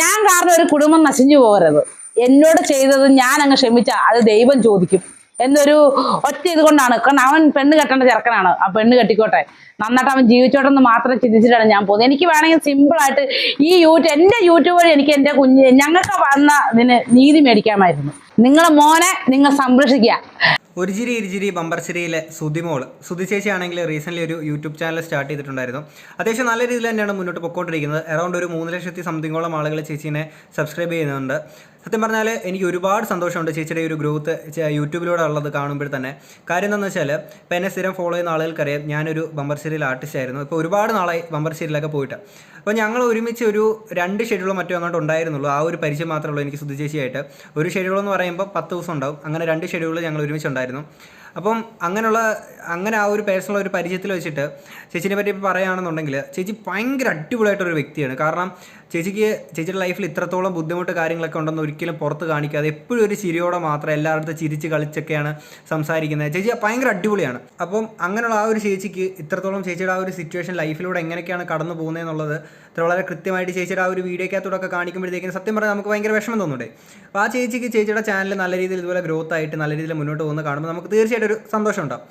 ഞാൻ കാരണം ഒരു കുടുംബം നശിഞ്ഞു പോകരുത്. എന്നോട് ചെയ്തത് ഞാൻ അങ്ങ് ക്ഷമിച്ച അത് ദൈവം ചോദിക്കും. എന്നൊരു ഒറ്റ ഇത് കൊണ്ടാണ്. കാരണം അവൻ പെണ്ണ് കെട്ടേണ്ട ചെറുക്കനാണ്. ആ പെണ്ണ് കെട്ടിക്കോട്ടെ. നന്നായിട്ട് അവൻ ജീവിച്ചോട്ടെ എന്ന് മാത്രം ചിന്തിച്ചിട്ടാണ് ഞാൻ പോകുന്നത്. എനിക്ക് വേണമെങ്കിൽ സിമ്പിളായിട്ട് ഈ യൂട്യൂബ് എന്റെ യൂട്യൂബ് വഴി എനിക്ക് എന്റെ കുഞ്ഞ് ഞങ്ങൾക്ക് വന്ന ഇതിന് നീതി മേടിക്കാമായിരുന്നു. നിങ്ങളെ മോനെ നിങ്ങൾ സംരക്ഷിക്കുക. ഒരു ചിരി ഇരുചിരി ബമ്പർ ചിരിയിലെ സുതിമോൾ സുതി ചേച്ചി ആണെങ്കിൽ റീസെന്റ്ലി ഒരു യൂട്യൂബ് ചാനൽ സ്റ്റാർട്ട് ചെയ്തിട്ടുണ്ടായിരുന്നു. അത്യാവശ്യം നല്ല രീതിയിൽ തന്നെയാണ് മുന്നോട്ട് പൊക്കോണ്ടിരിക്കുന്നത്. അറൗണ്ട് ഒരു മൂന്ന് ലക്ഷത്തി സംതിങ്ങോളം ആളുകൾ ചേച്ചീനെ സബ്സ്ക്രൈബ് ചെയ്യുന്നുണ്ട്. സത്യം പറഞ്ഞാൽ എനിക്ക് ഒരുപാട് സന്തോഷമുണ്ട് ചേച്ചിയുടെ ഒരു ഗ്രോത്ത് യൂട്യൂബിലൂടെ ഉള്ളത് കാണുമ്പോൾ തന്നെ. കാര്യം എന്താണെന്ന് വെച്ചാൽ ഇപ്പോൾ എന്നെ സ്ഥിരം ഫോളോ ചെയ്യുന്ന ആളുകൾക്കറിയാം ഞാനൊരു ബമ്പർ സീരിയൽ ആർട്ടിസ്റ്റ് ആയിരുന്നു. ഇപ്പോൾ ഒരുപാട് നാളായി ബമ്പർ സീരിയലൊക്കെ പോയിട്ട്. അപ്പോൾ ഞങ്ങൾ ഒരുമിച്ച് ഒരു രണ്ട് ഷെഡ്യൂളോ മറ്റോ അങ്ങോട്ട് ഉണ്ടായിരുന്നുള്ളൂ. ആ ഒരു പരിചയം മാത്രമേ ഉള്ളൂ എനിക്ക് സുധിചേശിയായിട്ട് ഒരു ഷെഡ്യൂൾ എന്ന് പറയുമ്പോൾ പത്ത് ദിവസം ഉണ്ടാവും. അങ്ങനെ രണ്ട് ഷെഡ്യൂൾ ഞങ്ങൾ ഒരുമിച്ച് ഉണ്ടായിരുന്നു. അപ്പം അങ്ങനെയുള്ള അങ്ങനെ ആ ഒരു പേഴ്സണൽ ഒരു പരിചയത്തിൽ വെച്ചിട്ട് ചേച്ചിനെ പറ്റി പറയുകയാണെന്നുണ്ടെങ്കിൽ ചേച്ചി ഭയങ്കര അടിപൊളിയായിട്ടൊരു വ്യക്തിയാണ്. കാരണം ചേച്ചിക്ക് ചേച്ചിയുടെ ലൈഫിൽ ഇത്രത്തോളം ബുദ്ധിമുട്ട് കാര്യങ്ങളൊക്കെ ഉണ്ടെന്ന് ഒരിക്കലും പുറത്ത് കാണിക്കാതെ എപ്പോഴും ഒരു ചിരിയോടെ മാത്രം എല്ലായിടത്തും ചിരിച്ച് കളിച്ചൊക്കെയാണ് സംസാരിക്കുന്നത്. ചേച്ചി ഭയങ്കര അടിപൊളിയാണ്. അപ്പം അങ്ങനെയുള്ള ആ ഒരു ചേച്ചിക്ക് ഇത്രത്തോളം ചേച്ചിയുടെ ആ ഒരു സിറ്റുവേഷൻ ലൈഫിലൂടെ എങ്ങനെയൊക്കെയാണ് കടന്നു പോകുന്നതെന്നുള്ളത് ഇത്ര വളരെ കൃത്യമായിട്ട് ചേച്ചിയുടെ ആ ഒരു വീഡിയോക്കകത്തോടൊക്കെ കാണിക്കുമ്പോഴത്തേക്കും സത്യം പറഞ്ഞാൽ നമുക്ക് ഭയങ്കര വിഷമം തോന്നുന്നുണ്ട് അപ്പോൾ ആ ചേച്ചിക്ക് ചേച്ചിയുടെ ചാനൽ നല്ല രീതിയിൽ ഇതുപോലെ ഗ്രോത്ത് ആയിട്ട് നല്ല രീതിയിൽ മുന്നോട്ട് പോകുന്ന കാണുമ്പോൾ നമുക്ക് തീർച്ചയായിട്ടും ഒരു സന്തോഷം ഉണ്ടാവും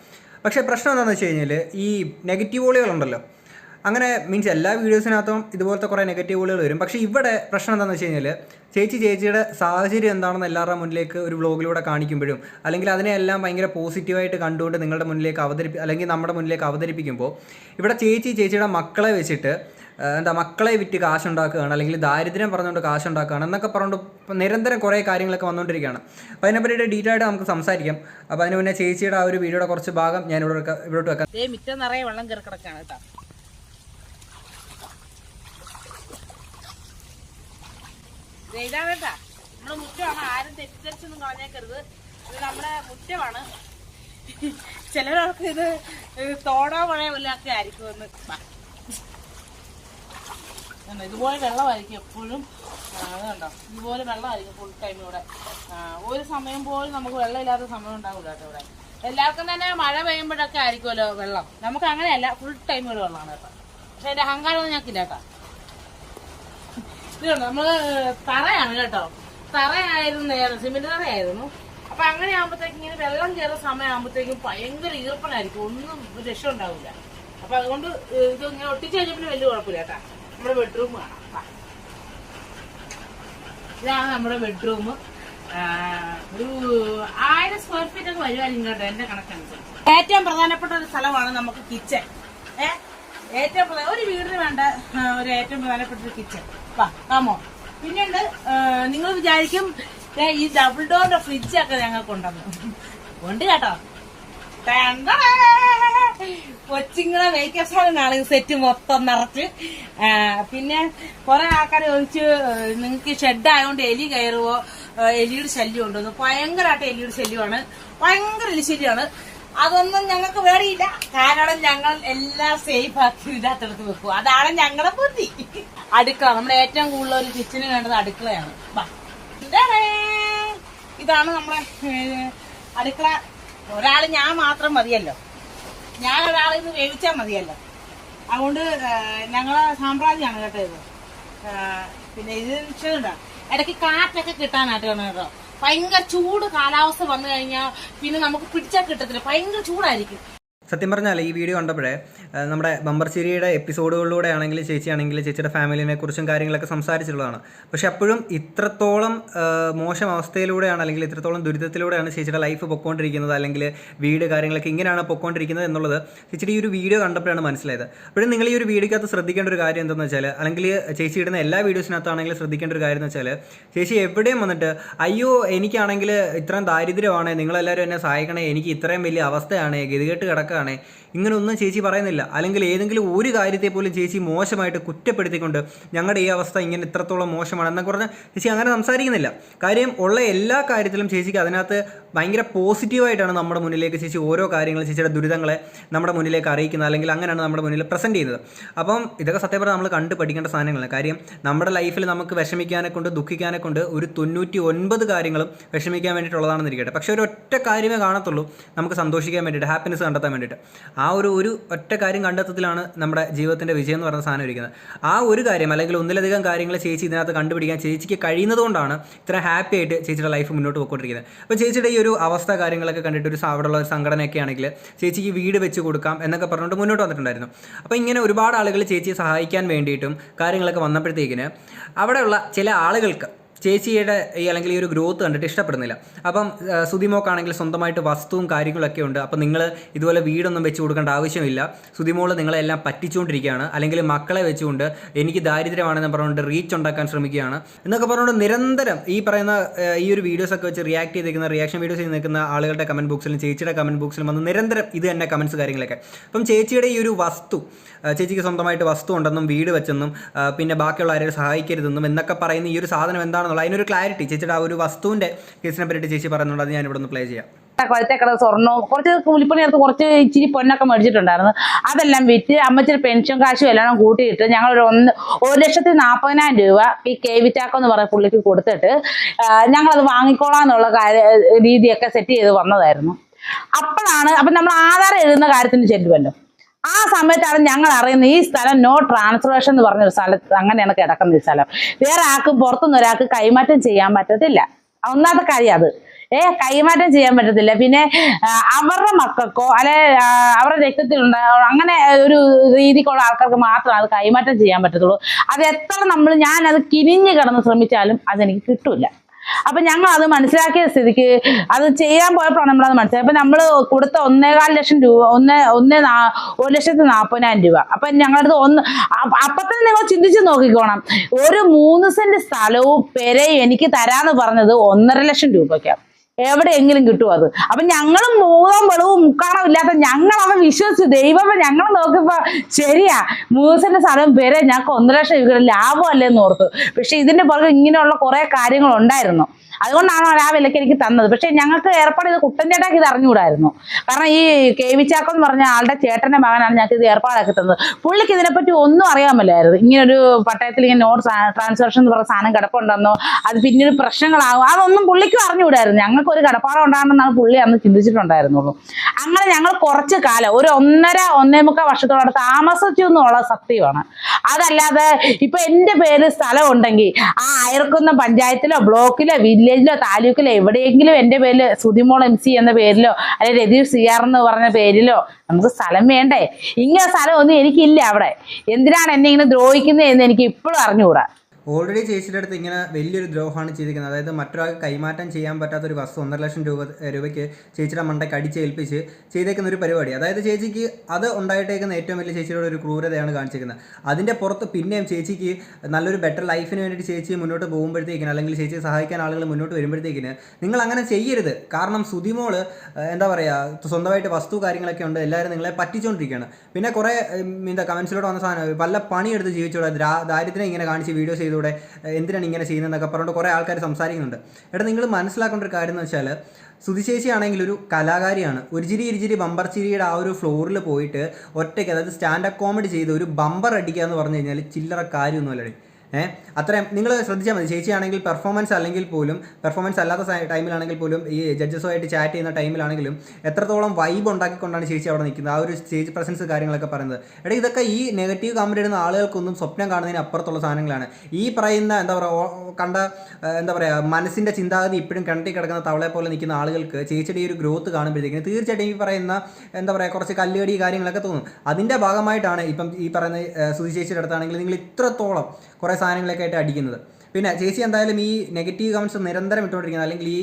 പക്ഷേ പ്രശ്നം എന്താണെന്ന് വെച്ച് കഴിഞ്ഞാൽ ഈ നെഗറ്റീവ് വോളികളുണ്ടല്ലോ അങ്ങനെ മീൻസ് എല്ലാ വീഡിയോസിനകത്തും ഇതുപോലത്തെ കുറേ നെഗറ്റീവ് വോളുകൾ വരും. പക്ഷേ ഇവിടെ പ്രശ്നം എന്താണെന്ന് വെച്ച് കഴിഞ്ഞാൽ ചേച്ചി ചേച്ചിയുടെ സാഹചര്യം എന്താണെന്ന് എല്ലാവരുടെ മുന്നിലേക്ക് ഒരു വ്ളോഗിലൂടെ കാണിക്കുമ്പോഴും അല്ലെങ്കിൽ അതിനെല്ലാം ഭയങ്കര പോസിറ്റീവായിട്ട് കണ്ടുകൊണ്ട് നിങ്ങളുടെ മുന്നിലേക്ക് അവതരിപ്പി അല്ലെങ്കിൽ നമ്മുടെ മുന്നിലേക്ക് അവതരിപ്പിക്കുമ്പോൾ ഇവിടെ ചേച്ചി ചേച്ചിയുടെ മക്കളെ വെച്ചിട്ട് എന്താ മക്കളെ വിറ്റ് കാശുണ്ടാക്കുകയാണ് അല്ലെങ്കിൽ ദാരിദ്ര്യം പറഞ്ഞുകൊണ്ട് കാശുണ്ടാക്കുകയാണ് എന്നൊക്കെ പറഞ്ഞുകൊണ്ട് നിരന്തരം കുറേ കാര്യങ്ങളൊക്കെ വന്നുകൊണ്ടിരിക്കുകയാണ്. അപ്പോൾ അതിനെപ്പറ്റിയിട്ട് ഡീറ്റെയിൽ ആയിട്ട് നമുക്ക് സംസാരിക്കാം. അപ്പോൾ അതിന് മുന്നേ ചേച്ചിയുടെ ആ ഒരു വീഡിയോയുടെ കുറച്ച് ഭാഗം ഞാൻ ഇവിടെ ഇവിടോട്ട് വെക്കാം. നിറയെ വെള്ളം കയറി കിടക്കാണ് കേട്ടോ. ദേ വേണ്ട നമ്മുടെ മുറ്റമാണ്. ആരും തെറ്റിദ്ധരിച്ചൊന്നും കളഞ്ഞേക്കരുത്. ഇത് നമ്മുടെ മുറ്റമാണ്. ചിലരൊക്കെ ഇത് തോടോ മഴയോ വല്ലതൊക്കെ ആയിരിക്കുമെന്ന് ഇതുപോലെ വെള്ളമായിരിക്കും എപ്പോഴും. അതുണ്ടോ ഇതുപോലെ വെള്ളമായിരിക്കും ഫുൾ ടൈം ഇവിടെ. ഒരു സമയം പോലും നമുക്ക് വെള്ളമില്ലാത്ത സമയം ഉണ്ടാവില്ല കേട്ടോ ഇവിടെ. എല്ലാവർക്കും തന്നെ മഴ പെയ്യുമ്പോഴൊക്കെ ആയിരിക്കുമല്ലോ വെള്ളം. നമുക്ക് അങ്ങനെയല്ല ഫുൾ ടൈം ഇവിടെ വെള്ളമാണ് കേട്ടോ. പക്ഷെ എന്റെ അഹങ്കാരമൊന്നും ഞങ്ങൾക്കില്ല കേട്ടോ. ഇത് കണ്ടോ, നമ്മൾ തറയാണ് കേട്ടോ. തറയായിരുന്നു നേരം സിമെന്റ് തറയായിരുന്നു. അപ്പൊ അങ്ങനെ ആകുമ്പോഴത്തേക്കും ഇങ്ങനെ വെള്ളം കയറുന്ന സമയമാകുമ്പോഴത്തേക്കും ഭയങ്കര ഈർപ്പനായിരിക്കും. ഒന്നും രക്ഷ ഉണ്ടാവില്ല അപ്പൊ അതുകൊണ്ട് ഇത് ഇങ്ങനെ ഒട്ടിച്ചു പിന്നെ വലിയ കുഴപ്പമില്ല കേട്ടാ. നമ്മുടെ ബെഡ്റൂം കാണാം. ഇതാണ് നമ്മുടെ ബെഡ്റൂം ഒരു ആയിരം സ്ക്വയർ ഫീറ്റ് ഒക്കെ വരുമായിരിക്കും കേട്ടോ എന്റെ കണക്കനുസരിച്ച്. ഏറ്റവും പ്രധാനപ്പെട്ട ഒരു സ്ഥലമാണ് നമുക്ക് കിച്ചൺ ഏഹ് ഏറ്റവും ഒരു വീടിന് വേണ്ട ഒരു ഏറ്റവും പ്രധാനപ്പെട്ട ഒരു കിച്ചൺ കാമോ പിന്നെയുണ്ട് നിങ്ങൾ വിചാരിക്കും ഈ ഡബിൾ ഡോറിന്റെ ഫ്രിഡ്ജ് ഒക്കെ ഞങ്ങൾക്ക് ഉണ്ടെന്ന് ഉണ്ട് കേട്ടോ. കൊച്ചിങ്ങളെ മേക്കപ്പ് സാധനമാണ് സെറ്റ് മൊത്തം നിറച്ച്. പിന്നെ കുറെ ആൾക്കാർ ചോദിച്ച് നിങ്ങൾക്ക് ഷെഡ് ആയതുകൊണ്ട് എലി കയറുവോ? എലിയുടെ ശല്യം ഉണ്ടോ? ഭയങ്കരമായിട്ട് എലിയുടെ ശല്യമാണ്. ഭയങ്കര എലി ശല്യമാണ് അതൊന്നും ഞങ്ങൾക്ക് വേറെയില്ല. കാരണം ഞങ്ങൾ എല്ലാം സേഫ് ആക്കി ഇല്ലാത്തടത്ത് വെക്കും. അതാണ് ഞങ്ങളുടെ ബുദ്ധി. അടുക്കള നമ്മുടെ ഏറ്റവും കൂടുതൽ ഒരു കിച്ചന് വേണ്ടത് അടുക്കളയാണ്. ഇതാണ്. നമ്മുടെ അടുക്കള. ഒരാൾ ഞാൻ മാത്രം മതിയല്ലോ. ഞാൻ ഒരാളെ ഇത് വേവിച്ചാൽ മതിയല്ലോ. അതുകൊണ്ട് ഞങ്ങളെ സാമ്രാജ്യമാണ് കേട്ടോ ഇത്. പിന്നെ ഇത് ഇടയ്ക്ക് കാറ്റൊക്കെ കിട്ടാനായിട്ട് വേണം കേട്ടോ. ഭയങ്കര ചൂട് കാലാവസ്ഥ വന്നു കഴിഞ്ഞാൽ പിന്നെ നമുക്ക് പിടിച്ചാൽ കിട്ടത്തില്ല. ഭയങ്കര ചൂടായിരിക്കും. സത്യം പറഞ്ഞാൽ ഈ വീഡിയോ കണ്ടപ്പോഴേ നമ്മുടെ ബമ്പർ സിരിയുടെ എപ്പിസോഡുകളിലൂടെ ആണെങ്കിൽ ചേച്ചി ആണെങ്കിൽ ചേച്ചിയുടെ ഫാമിലിനെ കുറിച്ചും കാര്യങ്ങളൊക്കെ സംസാരിച്ചിട്ടുള്ളതാണ്. പക്ഷെ അപ്പോഴും ഇത്രത്തോളം മോശം അവസ്ഥയിലൂടെയാണ് അല്ലെങ്കിൽ ഇത്രത്തോളം ദുരിതത്തിലൂടെയാണ് ചേച്ചിയുടെ ലൈഫ് പൊക്കോണ്ടിരിക്കുന്നത് അല്ലെങ്കിൽ വീട് കാര്യങ്ങളൊക്കെ ഇങ്ങനെയാണ് പൊക്കോണ്ടിരിക്കുന്നത് എന്നുള്ളത് ചേച്ചിയുടെ ഈ ഒരു വീഡിയോ കണ്ടപ്പോഴാണ് മനസ്സിലായത്. അപ്പോഴും നിങ്ങൾ ഈ ഒരു വീഡിയോക്കകത്ത് ശ്രദ്ധിക്കേണ്ട ഒരു കാര്യം എന്താണെന്ന് വെച്ചാൽ അല്ലെങ്കിൽ ചേച്ചി ഇടുന്ന എല്ലാ വീഡിയോസിനകത്താണെങ്കിലും ശ്രദ്ധിക്കേണ്ട ഒരു കാര്യം എന്ന് വെച്ചാൽ ചേച്ചി എവിടെയും വന്നിട്ട് അയ്യോ എനിക്കാണെങ്കിൽ ഇത്രയും ദാരിദ്ര്യമാണ് നിങ്ങളെല്ലാവരും എന്നെ സഹായിക്കണേ എനിക്ക് ഇത്രയും വലിയ അവസ്ഥയാണ് ഗതികെട്ട് കിടക്കുകയാണ് ഇങ്ങനൊന്നും ചേച്ചി പറയുന്നില്ല. അല്ലെങ്കിൽ ഏതെങ്കിലും ഒരു കാര്യത്തെ പോലും ചേച്ചി മോശമായിട്ട് കുറ്റപ്പെടുത്തിക്കൊണ്ട് ഞങ്ങളുടെ ഈ അവസ്ഥ ഇങ്ങനെ ഇത്രത്തോളം മോശമാണ് എന്നൊക്കെ പറഞ്ഞാൽ ചേച്ചി അങ്ങനെ സംസാരിക്കുന്നില്ല. കാര്യം ഉള്ള എല്ലാ കാര്യത്തിലും ചേച്ചിക്ക് അതിനകത്ത് ഭയങ്കര പോസിറ്റീവായിട്ടാണ് നമ്മുടെ മുന്നിലേക്ക് ചേച്ചി ഓരോ കാര്യങ്ങളും ചേച്ചിയുടെ ദുരിതങ്ങളെ നമ്മുടെ മുന്നിലേക്ക് അറിയിക്കുന്നത് അല്ലെങ്കിൽ അങ്ങനെയാണ് നമ്മുടെ മുന്നിൽ പ്രസന്റ് ചെയ്യുന്നത്. അപ്പം ഇതൊക്കെ സത്യം പറഞ്ഞാൽ നമ്മൾ കണ്ട് പഠിക്കേണ്ട സാധനങ്ങളാണ്. കാര്യം നമ്മുടെ ലൈഫിൽ നമുക്ക് വിഷമിക്കാനെ കൊണ്ട് ദുഃഖിക്കാനെ കൊണ്ട് ഒരു തൊണ്ണൂറ്റി ഒൻപത് കാര്യങ്ങളും വിഷമിക്കാൻ വേണ്ടിയിട്ടുള്ളതാണെന്ന് ഇരിക്കട്ടെ. പക്ഷേ ഒരു ഒറ്റ കാര്യമേ കാണത്തുള്ളൂ നമുക്ക് സന്തോഷിക്കാൻ വേണ്ടിയിട്ട് ഹാപ്പിനെസ് കണ്ടെത്താൻ വേണ്ടിയിട്ട്. ആ ഒരു ഒരു ഒറ്റ കാര്യം കണ്ടെത്തത്തിലാണ് നമ്മുടെ ജീവിതത്തിന്റെ വിജയം എന്ന് പറയുന്ന സാധനം ഇരിക്കുന്നത്. ആ ഒരു കാര്യം അല്ലെങ്കിൽ ഒന്നിലധികം കാര്യങ്ങൾ ചേച്ചി ഇതിനകത്ത് കണ്ടുപിടിക്കാൻ ചേച്ചിക്ക് കഴിയുന്നതുകൊണ്ടാണ് ഇത്ര ഹാപ്പി ആയിട്ട് ചേച്ചിയുടെ ലൈഫ് മുന്നോട്ട് പോയിക്കൊണ്ടിരിക്കുന്നത്. അപ്പോൾ ചേച്ചിയുടെ ഈ ഒരു അവസ്ഥ കാര്യങ്ങളൊക്കെ കണ്ടിട്ട് ഒരു അവിടെയുള്ള ഒരു സംഘടനയൊക്കെ ആണെങ്കിൽ ചേച്ചിക്ക് വീട് വെച്ച് കൊടുക്കാം എന്നൊക്കെ പറഞ്ഞുകൊണ്ട് മുന്നോട്ട് വന്നിട്ടുണ്ടായിരുന്നു. അപ്പോൾ ഇങ്ങനെ ഒരുപാട് ആളുകൾ ചേച്ചിയെ സഹായിക്കാൻ വേണ്ടിയിട്ടും കാര്യങ്ങളൊക്കെ വന്നപ്പോഴത്തേക്കിന് അവിടെയുള്ള ചില ആളുകൾക്ക് ചേച്ചിയുടെ ഈ അല്ലെങ്കിൽ ഈ ഒരു ഗ്രോത്ത് കണ്ടിട്ട് ഇഷ്ടപ്പെടുന്നില്ല. അപ്പം സുതിമോക്കാണെങ്കിൽ സ്വന്തമായിട്ട് വസ്തുവും കാര്യങ്ങളൊക്കെ ഉണ്ട്. അപ്പം നിങ്ങൾ ഇതുപോലെ വീടൊന്നും വെച്ച് കൊടുക്കേണ്ട ആവശ്യമില്ല. സുതിമോൾ നിങ്ങളെല്ലാം പറ്റിച്ചുകൊണ്ടിരിക്കുകയാണ് അല്ലെങ്കിൽ മക്കളെ വെച്ചുകൊണ്ട് എനിക്ക് ദാരിദ്ര്യമാണെന്ന് പറഞ്ഞുകൊണ്ട് റീച്ച് ഉണ്ടാക്കാൻ ശ്രമിക്കുകയാണ്. എന്നൊക്കെ പറഞ്ഞുകൊണ്ട് നിരന്തരം ഈ പറയുന്ന ഈ ഒരു വീഡിയോസൊക്കെ വെച്ച് റിയാക്ട് ചെയ്തിരിക്കുന്ന റിയാക്ഷൻ വീഡിയോസ് ചെയ്ത് നിൽക്കുന്ന ആളുകളുടെ കമന്റ് ബോക്സിലും ചേച്ചിയുടെ കമന്റ് ബോക്സിലും വന്ന് നിരന്തരം ഇത് തന്നെ കമന്റ്സ് കാര്യങ്ങളൊക്കെ. അപ്പം ചേച്ചിയുടെ ഈ ഒരു വസ്തു ചേച്ചിക്ക് സ്വന്തമായിട്ട് വസ്തു ഉണ്ടെന്നും വീട് വെച്ചെന്നും പിന്നെ ബാക്കിയുള്ള ആരെയും സഹായിക്കരുതെന്നും എന്നൊക്കെ പറയുന്ന ഈ ഒരു സാധനം എന്താണെന്നുള്ള അതിനൊരു ക്ലാരിറ്റി ചേച്ചിയുടെ ആ ഒരു വസ്തുവിന്റെ കേസിനെ പറ്റി ചേച്ചി പറയുന്നുണ്ട്. അത് ഞാൻ ഇവിടെ പ്ലേ ചെയ്യാം. കൊലത്തേക്കട സ്വർണവും കുറച്ച് കൂലിപ്പണി എടുത്ത് കുറച്ച് ഇച്ചിരി പൊന്നൊക്കെ മേടിച്ചിട്ടുണ്ടായിരുന്നു. അതെല്ലാം വിറ്റ് അമ്മച്ചിരി പെൻഷൻ കാശും എല്ലാം കൂട്ടിയിട്ട് ഞങ്ങൾ ഒരു ഒന്ന് ഒരു ലക്ഷത്തി നാൽപ്പതിനായിരം രൂപ ഈ കെ വി എന്ന് പറയുന്ന പുള്ളിക്ക് കൊടുത്തിട്ട് ഞങ്ങളത് വാങ്ങിക്കോളാം എന്നുള്ള കാര്യ രീതിയൊക്കെ സെറ്റ് ചെയ്ത് വന്നതായിരുന്നു. അപ്പോഴാണ് അപ്പം നമ്മൾ ആധാരം എഴുതുന്ന കാര്യത്തിന് ചെല്ലുമല്ലോ. ആ സമയത്താണ് ഞങ്ങൾ അറിയുന്നത് ഈ സ്ഥലം നോ ട്രാൻസ്ഫറേഷൻ എന്ന് പറഞ്ഞൊരു സ്ഥലത്ത് അങ്ങനെയാണ് കിടക്കുന്ന ഈ സ്ഥലം. വേറെ ആർക്കും പുറത്തുനിന്ന് ഒരാൾക്ക് കൈമാറ്റം ചെയ്യാൻ പറ്റത്തില്ല. ഒന്നാമത്തെ കാര്യം അത്. ഏ കൈമാറ്റം ചെയ്യാൻ പറ്റത്തില്ല. പിന്നെ അവരുടെ മക്കൾക്കോ അല്ലെ അവരുടെ രക്തത്തിലുണ്ട് അങ്ങനെ ഒരു രീതിക്കുള്ള ആൾക്കാർക്ക് മാത്രമേ അത് കൈമാറ്റം ചെയ്യാൻ പറ്റത്തുള്ളൂ. അത് എത്ര നമ്മൾ ഞാൻ അത് കിനിഞ്ഞ് കിടന്ന് ശ്രമിച്ചാലും അതെനിക്ക് കിട്ടൂല. അപ്പൊ ഞങ്ങൾ അത് മനസ്സിലാക്കിയ സ്ഥിതിക്ക് അത് ചെയ്യാൻ പോയപ്പോഴാണ് നമ്മളത് മനസ്സിലായത്. അപ്പൊ നമ്മൾ കൊടുത്ത ഒന്നേകാൽ ലക്ഷം രൂപ ഒന്ന് ഒന്ന് ഒരു ലക്ഷത്തി നാൽപ്പതിനായിരം രൂപ. അപ്പൊ ഞങ്ങളടുത്ത് ഒന്ന് അപ്പൊ തന്നെ നിങ്ങൾ ചിന്തിച്ച് നോക്കിക്കോണം. ഒരു മൂന്ന് സെന്റ് സ്ഥലവും പെരയും എനിക്ക് തരാന്ന് പറഞ്ഞത് ഒന്നര ലക്ഷം രൂപയ്ക്കാണ് എവിടെയെങ്കിലും കിട്ടും അത്. അപ്പൊ ഞങ്ങളും മൂന്നും വെളവും മുക്കാണോ ഇല്ലാത്ത ഞങ്ങൾ അവൻ വിശ്വസിച്ചു ദൈവമേ ഞങ്ങൾ നോക്കിയപ്പോ ശരിയാ. മൂസന്റെ സ്ഥലം പേരെ ഞങ്ങൾക്ക് ഒന്നര ലക്ഷം ലാഭമല്ലേന്ന് ഓർത്തു. പക്ഷെ ഇതിന്റെ പുറകെ ഇങ്ങനെയുള്ള കുറെ കാര്യങ്ങൾ ഉണ്ടായിരുന്നു. അതുകൊണ്ടാണ് ആ വിലക്ക് എനിക്ക് തന്നത്. പക്ഷെ ഞങ്ങൾക്ക് ഏർപ്പാട് ചെയ്ത് കുട്ടൻ ചേട്ടാക്കി ഇത് അറിഞ്ഞുകൂടായിരുന്നു. കാരണം ഈ കെ എന്ന് പറഞ്ഞ ആളുടെ ചേട്ടന്റെ മകനാണ് ഞങ്ങൾക്ക് ഇത് ഏർപ്പാടാക്കി തന്നത്. പുള്ളിക്ക് ഇതിനെപ്പറ്റി ഒന്നും അറിയാമല്ലായിരുന്നു ഇങ്ങനൊരു പട്ടയത്തിൽ ഇങ്ങനെ നോട്ട് ട്രാൻസാക്ഷൻ എന്ന് പറഞ്ഞ സാധനം കിടപ്പുണ്ടെന്നോ അത് പിന്നീട് പ്രശ്നങ്ങളാകും അതൊന്നും പുള്ളിക്കും അറിഞ്ഞുകൂടായിരുന്നു. ഞങ്ങൾക്ക് ഒരു കടപ്പാടം ഉണ്ടാകണമെന്നാണ് പുള്ളി അന്ന് ചിന്തിച്ചിട്ടുണ്ടായിരുന്നുള്ളൂ. അങ്ങനെ ഞങ്ങൾ കുറച്ച് കാലം ഒരു ഒന്നര ഒന്നേ മുക്കാൽ വർഷത്തോടെ താമസിച്ചു എന്നുള്ള സത്യമാണ്. അതല്ലാതെ ഇപ്പൊ എന്റെ പേര് സ്ഥലം ഉണ്ടെങ്കിൽ ആ അയർക്കുന്ന പഞ്ചായത്തിലോ ബ്ലോക്കിലോ വില്ലേജിലോ താലൂക്കിലോ എവിടെയെങ്കിലും എന്റെ പേരിൽ സുതിമോൾ എം സി എന്ന പേരിലോ അല്ലെ രതീഷ് സി ആർ എന്ന് പറഞ്ഞ പേരിലോ നമുക്ക് സ്ഥലം വേണ്ടേ? ഇങ്ങനെ സ്ഥലം ഒന്നും എനിക്കില്ല അവിടെ. എന്തിനാണ് എന്നെ ഇങ്ങനെ ദ്രോഹിക്കുന്നത് എന്ന് എനിക്ക് ഇപ്പോഴും അറിഞ്ഞുകൂടാ. ഓൾറെഡി ചേച്ചിയുടെ അടുത്ത് ഇങ്ങനെ വലിയൊരു ദ്രോഹമാണ് ചെയ്തിരിക്കുന്നത്. അതായത് മറ്റൊരാൾക്ക് കൈമാറ്റം ചെയ്യാൻ പറ്റാത്ത ഒരു വസ്തു ഒന്നര ലക്ഷം രൂപ രൂപയ്ക്ക് ചേച്ചിയുടെ മണ്ടയ്ക്ക് അടിച്ചേൽപ്പിച്ച് ചെയ്തേക്കുന്ന ഒരു പരിപാടി. അതായത് ചേച്ചിക്ക് അത് ഉണ്ടായിട്ടേക്കുന്ന ഏറ്റവും വലിയ ചേച്ചിയുടെ ഒരു ക്രൂരതയാണ് കാണിച്ചിരിക്കുന്നത്. അതിന്റെ പുറത്ത് പിന്നെയും ചേച്ചിക്ക് നല്ലൊരു ബെറ്റർ ലൈഫിന് വേണ്ടി ചേച്ചി മുന്നോട്ട് പോകുമ്പോഴത്തേക്കിന് അല്ലെങ്കിൽ ചേച്ചി സഹായിക്കാൻ ആളുകൾ മുന്നോട്ട് വരുമ്പോഴത്തേക്കിന് നിങ്ങൾ അങ്ങനെ ചെയ്യരുത്. കാരണം സുതിമോൾ എന്താ പറയുക സ്വന്തമായിട്ട് വസ്തു കാര്യങ്ങളൊക്കെ ഉണ്ട്. എല്ലാവരും നിങ്ങളെ പറ്റിച്ചുകൊണ്ടിരിക്കുകയാണ് പിന്നെ കുറേ എന്താ കമൻസിലൂടെ വന്ന സാധനം വല്ല പണിയെടുത്ത് ജീവിച്ചോളാം. ദാരിദ്ര്യം ഇങ്ങനെ കാണിച്ച് വീഡിയോ ചെയ്തൂടെ? എന്തിനാണ് ഇങ്ങനെ ചെയ്യുന്നതെന്നൊക്കെ പറഞ്ഞുകൊണ്ട് കുറേ ആൾക്കാർ സംസാരിക്കുന്നുണ്ട്. എടാ നിങ്ങൾ മനസ്സിലാക്കേണ്ട ഒരു കാര്യം എന്ന് വെച്ചാൽ സുതിശേഷി ആണെങ്കിൽ ഒരു കലാകാരിയാണ്. ഒരു ചിരി ഇരുചിരി ബമ്പർ ചിരിയുടെ ആ ഒരു ഫ്ലോറിൽ പോയിട്ട് ഒറ്റയ്ക്ക് അതായത് സ്റ്റാൻഡപ്പ് കോമഡി ചെയ്ത് ഒരു ബമ്പർ അടിക്കുക എന്ന് പറഞ്ഞു കഴിഞ്ഞാൽ ചില്ലറ കാര്യമൊന്നുമല്ലേ ഏഹ് അത്രയും നിങ്ങൾ ശ്രദ്ധിച്ചാൽ മതി. ചേച്ചിയാണെങ്കിൽ പെർഫോമൻസ് അല്ലെങ്കിൽ പോലും പെർഫോമൻസ് അല്ലാത്ത ടൈമിലാണെങ്കിൽ പോലും ഈ ജഡ്ജസുമായിട്ട് ചാറ്റ് ചെയ്യുന്ന ടൈമിലാണെങ്കിലും എത്രത്തോളം വൈബ് ഉണ്ടാക്കിക്കൊണ്ടാണ് ചേച്ചി അവിടെ നിൽക്കുന്നത്? ആ ഒരു സ്റ്റേജ് പ്രസൻസ് കാര്യങ്ങളൊക്കെ പറയുന്നത്. എടാ ഇതൊക്കെ ഈ നെഗറ്റീവ് കമന്റ് ഇടുന്ന ആളുകൾക്കൊന്നും സ്വപ്നം കാണുന്നതിന് അപ്പുറത്തുള്ള സാധനങ്ങളാണ്. ഈ പറയുന്ന എന്താ പറയുക കണ്ട എന്താ പറയുക മനസ്സിന്റെ ചിന്താഗതി ഇപ്പോഴും കണ്ടി കിടക്കുന്ന തവളെ പോലെ നിൽക്കുന്ന ആളുകൾക്ക് ചേച്ചിയുടെ ഈ ഒരു ഗ്രോത്ത് കാണുമ്പോഴത്തേക്കിന് തീർച്ചയായിട്ടും ഈ പറയുന്ന എന്താ പറയുക കുറച്ച് കല്ലുകടി കാര്യങ്ങളൊക്കെ തോന്നും. അതിന്റെ ഭാഗമായിട്ടാണ് ഇപ്പം ഈ പറയുന്ന സുധി ചേച്ചിയുടെ അടുത്താണെങ്കിൽ നിങ്ങൾ ഇത്രത്തോളം കുറേ സാധനങ്ങളൊക്കെ ആയിട്ട് അടിക്കുന്നത്. പിന്നെ ചേച്ചി എന്തായാലും ഈ നെഗറ്റീവ് കമൻസ് നിരന്തരം ഇട്ടുകൊണ്ടിരിക്കുന്നത് അല്ലെങ്കിൽ ഈ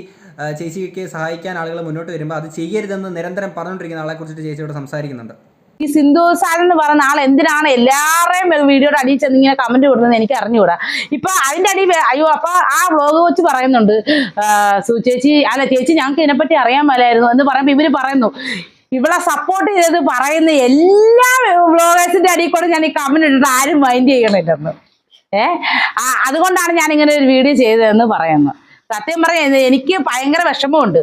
ചേച്ചിക്ക് സഹായിക്കാൻ ആളുകൾ മുന്നോട്ട് വരുമ്പോൾ അത് ചെയ്യരുതെന്ന് നിരന്തരം പറഞ്ഞുകൊണ്ടിരിക്കുന്ന ആളെ കുറിച്ചിട്ട് ചേച്ചിയോട് സംസാരിക്കുന്നുണ്ട്. ഈ സിന്ധു സാൻ എന്ന് പറയുന്ന ആൾ എന്തിനാണ് എല്ലാവരെയും വീഡിയോയുടെ അടിയിൽ ചെന്ന് ഇങ്ങനെ കമന്റ് കൊടുക്കുന്നത് എനിക്ക് അറിഞ്ഞുകൂടാ. ഇപ്പൊ അതിന്റെ അടി അയ്യോ അപ്പൊ ആ വ്ലോഗ് വെച്ച് പറയുന്നുണ്ട് ചേച്ചി അല്ല ചേച്ചി ഞങ്ങൾക്ക് ഇതിനെപ്പറ്റി അറിയാൻ മേലായിരുന്നു എന്ന് പറയുമ്പോ ഇവർ പറയുന്നു ഇവളെ സപ്പോർട്ട് ചെയ്തത് പറയുന്ന എല്ലാ വ്ലോഗേഴ്സിന്റെ അടിയിൽ കൂടെ ഞാൻ ഈ കമന്റ് ഇട്ടിട്ട് ആരും മൈൻഡ് ചെയ്യണില്ലെന്ന്. ഏ? അതുകൊണ്ടാണ് ഞാൻ ഇങ്ങനെ ഒരു വീഡിയോ ചെയ്തതെന്ന് പറയുന്നത്. സത്യം പറയാം എനിക്ക് ഭയങ്കര വിഷമമുണ്ട്.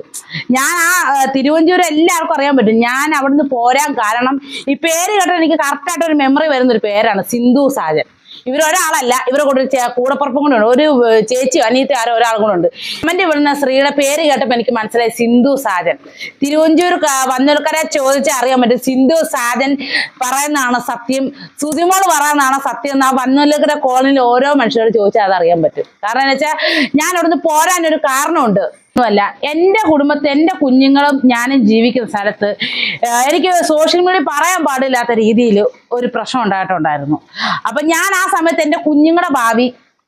ഞാൻ ആ ആ, തിരുവഞ്ചൂർ എല്ലാവർക്കും അറിയാൻ പറ്റും. ഞാൻ അവിടുന്ന് പോരാൻ കാരണം ഈ പേര് കേട്ടാൽ എനിക്ക് കറക്റ്റായിട്ട് ഒരു മെമ്മറി വരുന്ന ഒരു പേരാണ് സിന്ധു സാജൻ. ഇവരൊരാളല്ല ഇവരെ കൂടെ കൂടപ്പുറപ്പും കൂടെ ഉണ്ട്. ഒരു ചേച്ചി അനിയത്തി ആരോ ഒരാൾ കൂടെ ഉണ്ട്. കമന്റ് വിടുന്ന സ്ത്രീയുടെ പേര് കേട്ടപ്പോൾ എനിക്ക് മനസ്സിലായി സിന്ധു സാജൻ. തിരുവഞ്ചൂർ വന്നൊരുക്കാരെ ചോദിച്ചാൽ അറിയാൻ പറ്റും. സിന്ധു സാജൻ പറയുന്നതാണ് സത്യം. സുതിമോൾ പറയുന്നതാണ് സത്യം എന്ന് ആ കോളനിയിൽ ഓരോ മനുഷ്യരോട് ചോദിച്ചാൽ അത് അറിയാൻ പറ്റും. കാരണം എന്ന് വെച്ചാൽ ഞാൻ അവിടുന്ന് പോരാനൊരു കാരണമുണ്ട്. ഒന്നുമല്ല എന്റെ കുടുംബത്തെ എന്റെ കുഞ്ഞുങ്ങളും ഞാനും ജീവിക്കുന്ന സ്ഥലത്ത് എനിക്ക് സോഷ്യൽ മീഡിയ പറയാൻ പാടില്ലാത്ത രീതിയിൽ ഒരു പ്രശ്നം ഉണ്ടായിട്ടുണ്ടായിരുന്നു. അപ്പൊ ഞാൻ ആ സമയത്ത് എന്റെ കുഞ്ഞുങ്ങളുടെ ഭാവി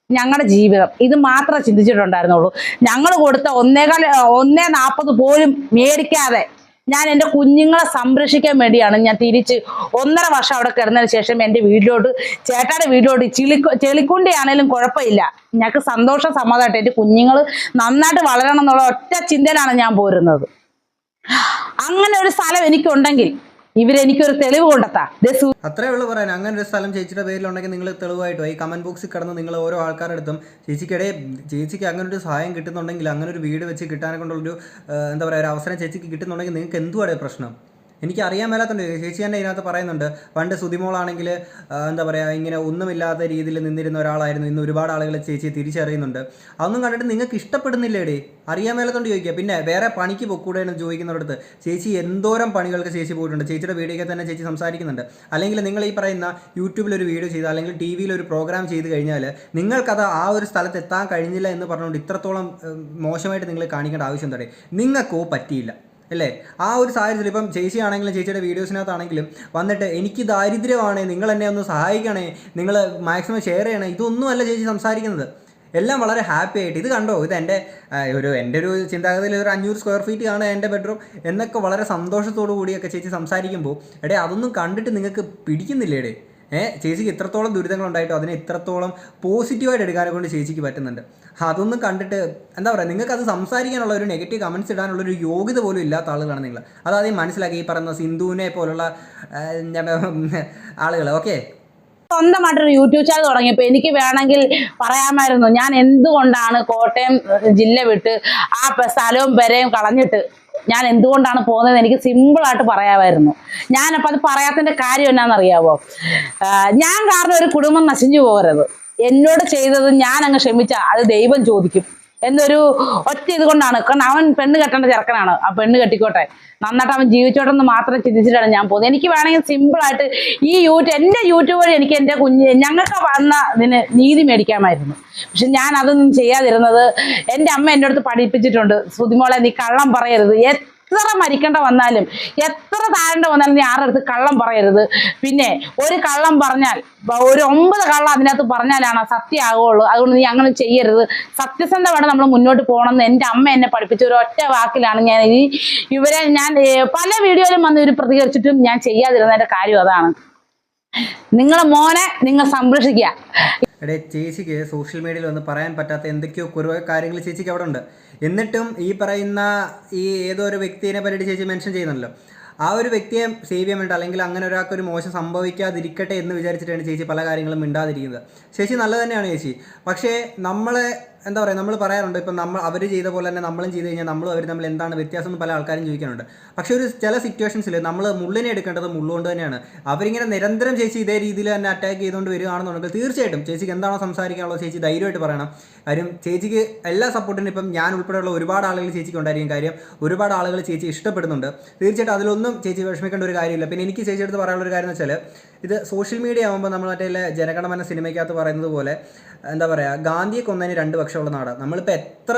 ഞങ്ങളുടെ ജീവിതം ഇത് മാത്രമേ ചിന്തിച്ചിട്ടുണ്ടായിരുന്നുള്ളൂ. ഞങ്ങൾ കൊടുത്ത ഒന്നേകാൽ ഒന്നേ നാൽപ്പത് പോലും മേടിക്കാതെ ഞാൻ എന്റെ കുഞ്ഞുങ്ങളെ സംരക്ഷിക്കാൻ വേണ്ടിയാണ് ഞാൻ തിരിച്ച് ഒന്നര വർഷം അവിടെ കിടന്നതിന് ശേഷം എന്റെ വീട്ടിലോട്ട് ചേട്ടായുടെ വീട്ടിലോട്ട് ചിളിക്കു ചെളിക്കുണ്ടിയാണേലും കുഴപ്പമില്ല. ഞങ്ങൾക്ക് സന്തോഷം സമാധാനമായിട്ട് എന്റെ കുഞ്ഞുങ്ങൾ നന്നായിട്ട് വളരണം എന്നുള്ള ഒറ്റ ചിന്തയിലാണ് ഞാൻ പോരുന്നത്. അങ്ങനെ ഒരു സ്ഥലം എനിക്കുണ്ടെങ്കിൽ ഇവരെനിക്കൊരു തെളിവ് കൊണ്ടെത്താ. അത്രേ ഉള്ളൂ പറയാൻ. അങ്ങനെ ഒരു സ്ഥലം ചേച്ചിയുടെ പേരിലുണ്ടെങ്കിൽ നിങ്ങൾ തെളിവായിട്ടോ ഈ കമന്റ് ബോക്സിൽ കിടന്ന് നിങ്ങൾ ഓരോ ആൾക്കാരുടെ അടുത്തും ചേച്ചിക്കിടെ ചേച്ചിക്ക് അങ്ങനെ ഒരു സഹായം കിട്ടുന്നുണ്ടെങ്കിൽ അങ്ങനെ ഒരു വീട് വെച്ച് കിട്ടാനെ കൊണ്ടുള്ളൊരു ഏഹ്, എന്താ പറയുക ഒരു അവസരം ചേച്ചിക്ക് കിട്ടുന്നുണ്ടെങ്കിൽ നിങ്ങൾക്ക് എന്തുവാടേ പ്രശ്നം? എനിക്ക് അറിയാൻ മേലാത്തുണ്ട് ചേച്ചി തന്നെ ഇതിനകത്ത് പറയുന്നുണ്ട്. പണ്ട് സുതിമോളാണെങ്കിൽ എന്താ പറയുക ഇങ്ങനെ ഒന്നുമില്ലാത്ത രീതിയിൽ നിന്നിരുന്ന ഒരാളായിരുന്നു. ഇന്ന് ഒരുപാട് ആളുകൾ ചേച്ചിയെ തിരിച്ചറിയുന്നുണ്ട്. അതൊന്നും കണ്ടിട്ട് നിങ്ങൾക്ക് ഇഷ്ടപ്പെടുന്നില്ലേടേ? അറിയാൻ മേലാത്തോണ്ട് ചോദിക്കുക പിന്നെ വേറെ പണിക്ക് പൊക്കൂടെ എന്ന് ചോദിക്കുന്നിടത്ത് ചേച്ചി എന്തോരം പണികൾക്ക് ചേച്ചി പോയിട്ടുണ്ട്. ചേച്ചിയുടെ വീഡിയോയ്ക്ക് തന്നെ ചേച്ചി സംസാരിക്കുന്നുണ്ട്. അല്ലെങ്കിൽ നിങ്ങൾ ഈ പറയുന്ന യൂട്യൂബിൽ ഒരു വീഡിയോ ചെയ്ത് അല്ലെങ്കിൽ ടി ഒരു പ്രോഗ്രാം ചെയ്ത് കഴിഞ്ഞാൽ നിങ്ങൾക്കത് ആ ഒരു സ്ഥലത്ത് എത്താൻ കഴിഞ്ഞില്ല എന്ന് പറഞ്ഞുകൊണ്ട് ഇത്രത്തോളം മോശമായിട്ട് നിങ്ങൾ കാണിക്കേണ്ട ആവശ്യം തടേ നിങ്ങൾക്കോ പറ്റിയില്ല. അല്ലേ? ആ ഒരു സാഹചര്യത്തിൽ ഇപ്പം ചേച്ചി ആണെങ്കിലും ചേച്ചിയുടെ വീഡിയോസിനകത്താണെങ്കിലും വന്നിട്ട് എനിക്ക് ദാരിദ്ര്യമാണ് നിങ്ങൾ എന്നെ ഒന്ന് സഹായിക്കണേ നിങ്ങൾ മാക്സിമം ഷെയർ ചെയ്യണേ ഇതൊന്നുമല്ല ചേച്ചി സംസാരിക്കുന്നത്. എല്ലാം വളരെ ഹാപ്പി ആയിട്ട്. ഇത് കണ്ടോ? ഇത് എന്റെ ഒരു എന്റെ ഒരു ചിന്താഗതിയിൽ ഒരു അഞ്ഞൂറ് സ്ക്വയർ ഫീറ്റ് ആണ് എന്റെ ബെഡ്റൂം എന്നൊക്കെ വളരെ സന്തോഷത്തോടു കൂടിയൊക്കെ ചേച്ചി സംസാരിക്കുമ്പോൾ എടേ അതൊന്നും കണ്ടിട്ട് നിങ്ങൾക്ക് പിടിക്കുന്നില്ലേ എടേ ഏഹ് ചേച്ചിക്ക് ഇത്രത്തോളം ദുരിതങ്ങൾ ഉണ്ടായിട്ടും അതിനെ ഇത്രത്തോളം പോസിറ്റീവായിട്ട് എടുക്കാനെ കൊണ്ട് ചേച്ചിക്ക് പറ്റുന്നുണ്ട്. അതൊന്നും കണ്ടിട്ട് എന്താ പറയുക നിങ്ങൾക്ക് അത് സംസാരിക്കാനുള്ള ഒരു നെഗറ്റീവ് കമൻസ് ഇടാനുള്ള ഒരു യോഗ്യത പോലും ഇല്ലാത്ത ആളുകളാണ് നിങ്ങൾ അതാദ്യം മനസ്സിലാക്കി ഈ പറയുന്ന സിന്ധുവിനെ പോലുള്ള ആളുകൾ ഓക്കെ? സ്വന്തമായിട്ടൊരു യൂട്യൂബ് ചാനൽ തുടങ്ങിയപ്പോൾ എനിക്ക് വേണമെങ്കിൽ പറയാമായിരുന്നു ഞാൻ എന്തുകൊണ്ടാണ് കോട്ടയം ജില്ല വിട്ട് ആ സ്ഥലവും പെരയും കളഞ്ഞിട്ട് ഞാൻ എന്തുകൊണ്ടാണ് പോകുന്നത് എനിക്ക് സിമ്പിളായിട്ട് പറയാമായിരുന്നു. ഞാനപ്പോൾ അത് പറയാത്തതിന്റെ കാര്യം എന്നാണെന്നറിയാവോ? ഞാൻ കാരണം ഒരു കുടുംബം നശിഞ്ഞു പോകരുത്. എന്നോട് ചെയ്തത് ഞാൻ അങ്ങ് ക്ഷമിച്ച അത് ദൈവം ചോദിക്കും. എന്നൊരു ഒറ്റ ഇത് കൊണ്ടാണ്. കാരണം അവൻ പെണ്ണ് കെട്ടേണ്ട ചെറുക്കനാണ്. ആ പെണ്ണ് കെട്ടിക്കോട്ടെ. നന്നായിട്ട് അവൻ ജീവിച്ചോട്ടെന്ന് മാത്രം ചിന്തിച്ചിട്ടാണ് ഞാൻ പോകുന്നത്. എനിക്ക് വേണമെങ്കിൽ സിമ്പിൾ ആയിട്ട് ഈ യൂട്യൂബ് എന്റെ യൂട്യൂബ് വഴി എനിക്ക് എന്റെ കുഞ്ഞ് ഞങ്ങൾക്ക് വന്ന ഇതിന് നീതി മേടിക്കാമായിരുന്നു. പക്ഷെ ഞാൻ അതൊന്നും ചെയ്യാതിരുന്നത് എന്റെ അമ്മ എന്റെ അടുത്ത് പഠിപ്പിച്ചിട്ടുണ്ട്. സുതിമോളെ നീ കള്ളം പറയരുത്. എത്ര മരിക്കേണ്ട വന്നാലും എത്ര താഴേണ്ട വന്നാലും നീ ആരുടെ കള്ളം പറയരുത്. പിന്നെ ഒരു കള്ളം പറഞ്ഞാൽ ഒരു ഒമ്പത് കള്ളം അതിനകത്ത് പറഞ്ഞാലാണ് സത്യമാകുള്ളൂ അതുകൊണ്ട് നീ അങ്ങനെ ചെയ്യരുത്. സത്യസന്ധ വേണം നമ്മൾ മുന്നോട്ട് പോകണമെന്ന് എന്റെ അമ്മ എന്നെ പഠിപ്പിച്ച ഒരു ഒറ്റ വാക്കിലാണ് ഞാൻ ഈ ഇവരെ ഞാൻ പല വീഡിയോയിലും വന്ന് ഇവർ പ്രതികരിച്ചിട്ടും ഞാൻ ചെയ്യാതിരുന്നതിന്റെ കാര്യം അതാണ്. നിങ്ങളെ മോനെ നിങ്ങൾ സംരക്ഷിക്കുക. എടേ ചേച്ചിക്ക് സോഷ്യൽ മീഡിയയിൽ വന്ന് പറയാൻ പറ്റാത്ത എന്തൊക്കെയോ കുറേ കാര്യങ്ങൾ ചേച്ചിക്ക് അവിടെ ഉണ്ട്. എന്നിട്ടും ഈ പറയുന്ന ഈ ഏതോ ഒരു വ്യക്തിയെ പറ്റിയിട്ട് ചേച്ചി മെൻഷൻ ചെയ്യുന്നല്ലോ ആ ഒരു വ്യക്തിയെ സേവ് ചെയ്യാൻ വേണ്ടി അല്ലെങ്കിൽ അങ്ങനെ ഒരാൾക്ക് ഒരു മോശം സംഭവിക്കാതിരിക്കട്ടെ എന്ന് വിചാരിച്ചിട്ടാണ് ചേച്ചി പല കാര്യങ്ങളും മിണ്ടാതിരിക്കുന്നത്. ചേച്ചി നല്ലത് തന്നെയാണ് ചേച്ചി. പക്ഷേ നമ്മളെ എന്താ പറയുക നമ്മൾ പറയാറുണ്ട് ഇപ്പം നമ്മൾ അവർ ചെയ്ത പോലെ തന്നെ നമ്മളും ചെയ്ത് കഴിഞ്ഞാൽ നമ്മളും അവർ തമ്മിൽ എന്താണ് വ്യത്യാസം എന്ന് പല ആൾക്കാരും ചോദിക്കാനുണ്ട് പക്ഷേ ഒരു ചില സിറ്റുവേഷൻസിൽ നമ്മൾ മുള്ളിനെ എടുക്കേണ്ടത് മുള്ളുകൊണ്ട് തന്നെയാണ്. അവരിങ്ങനെ നിരന്തരം ചേച്ചി ഇതേ രീതിയിൽ തന്നെ അറ്റാക്ക് ചെയ്തുകൊണ്ട് വരികയാണെന്നുണ്ടെങ്കിൽ തീർച്ചയായിട്ടും ചേച്ചിക്ക് എന്താണോ സംസാരിക്കാനുള്ളത് ചേച്ചി ധൈര്യമായിട്ട് പറയണം. കാര്യം ചേച്ചിക്ക് എല്ലാ സപ്പോർട്ടിനും ഇപ്പം ഞാൻ ഉൾപ്പെടെയുള്ള ഒരുപാട് ആളുകൾ ചേച്ചിക്ക് ഉണ്ടായിരിക്കും കാര്യം ഒരുപാട് ആളുകൾ ചേച്ചി ഇഷ്ടപ്പെടുന്നുണ്ട്. തീർച്ചയായിട്ടും അതിലൊന്നും ചേച്ചി വിഷമിക്കേണ്ട ഒരു കാര്യമില്ല. പിന്നെ എനിക്ക് ചേച്ചിയുടെ അടുത്ത് പറയാനുള്ള ഒരു കാര്യം എന്ന് വെച്ചാൽ ഇത് സോഷ്യൽ മീഡിയ ആകുമ്പോൾ നമ്മൾ മറ്റേ ജനഗണമന സിനിമയ്ക്കകത്ത് പറയുന്നത് പോലെ എന്താ പറയുക ഗാന്ധിയെ കൊന്നതിന് രണ്ട് പക്ഷമുള്ള നാടാണ് നമ്മളിപ്പോൾ എത്ര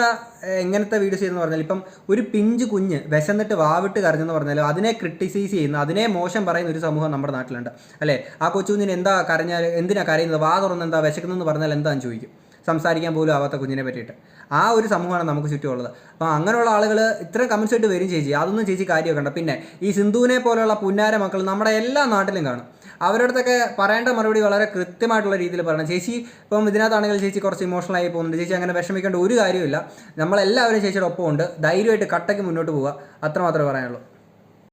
എങ്ങനത്തെ വീഡിയോസ് ചെയ്യുന്നു പറഞ്ഞാൽ ഇപ്പം ഒരു പിഞ്ച് കുഞ്ഞ് വിശന്നിട്ട് വാവിട്ട് കരഞ്ഞെന്ന് പറഞ്ഞാലും അതിനെ ക്രിട്ടിസൈസ് ചെയ്യുന്ന അതിനെ മോശം പറയുന്ന ഒരു സമൂഹം നമ്മുടെ നാട്ടിലുണ്ട്. അല്ലേ? ആ കൊച്ചു കുഞ്ഞിന് എന്താ കരഞ്ഞാൽ എന്തിനാ കരയുന്നത്? വാ തുറന്ന് എന്താ വിശക്കുന്നതെന്ന് പറഞ്ഞാൽ എന്താന്ന് ചോദിക്കും. സംസാരിക്കാൻ പോലും ആവാത്ത കുഞ്ഞിനെ പറ്റിയിട്ട്. ആ ഒരു സമൂഹമാണ് നമുക്ക് ചുറ്റുമുള്ളത്. അപ്പോൾ അങ്ങനെയുള്ള ആളുകൾ ഇത്ര കമൻസ് ആയിട്ട് വരും ചേച്ചി. അതൊന്നും ചേച്ചി കാര്യമൊക്കെ ഉണ്ട് പിന്നെ ഈ സിന്ധുവിനെ പോലെയുള്ള പുന്നാര മക്കൾ നമ്മുടെ എല്ലാ നാട്ടിലും കാണും. അവരുടെ അടുത്തൊക്കെ പറയേണ്ട മറുപടി വളരെ കൃത്യമായിട്ടുള്ള രീതിയിൽ പറയണം. ചേച്ചി ഇപ്പം ഇതിനകത്താണെങ്കിൽ ചേച്ചി കുറച്ച് ഇമോഷണൽ ആയി പോകുന്നുണ്ട്. ചേച്ചി അങ്ങനെ വിഷമിക്കേണ്ട ഒരു കാര്യമില്ല നമ്മളെല്ലാവരും ചേച്ചിയുടെ ഒപ്പമുണ്ട്. ധൈര്യമായിട്ട് കട്ടയ്ക്ക് മുന്നോട്ട് പോവുക. അത്രമാത്രമേ പറയാനുള്ളൂ.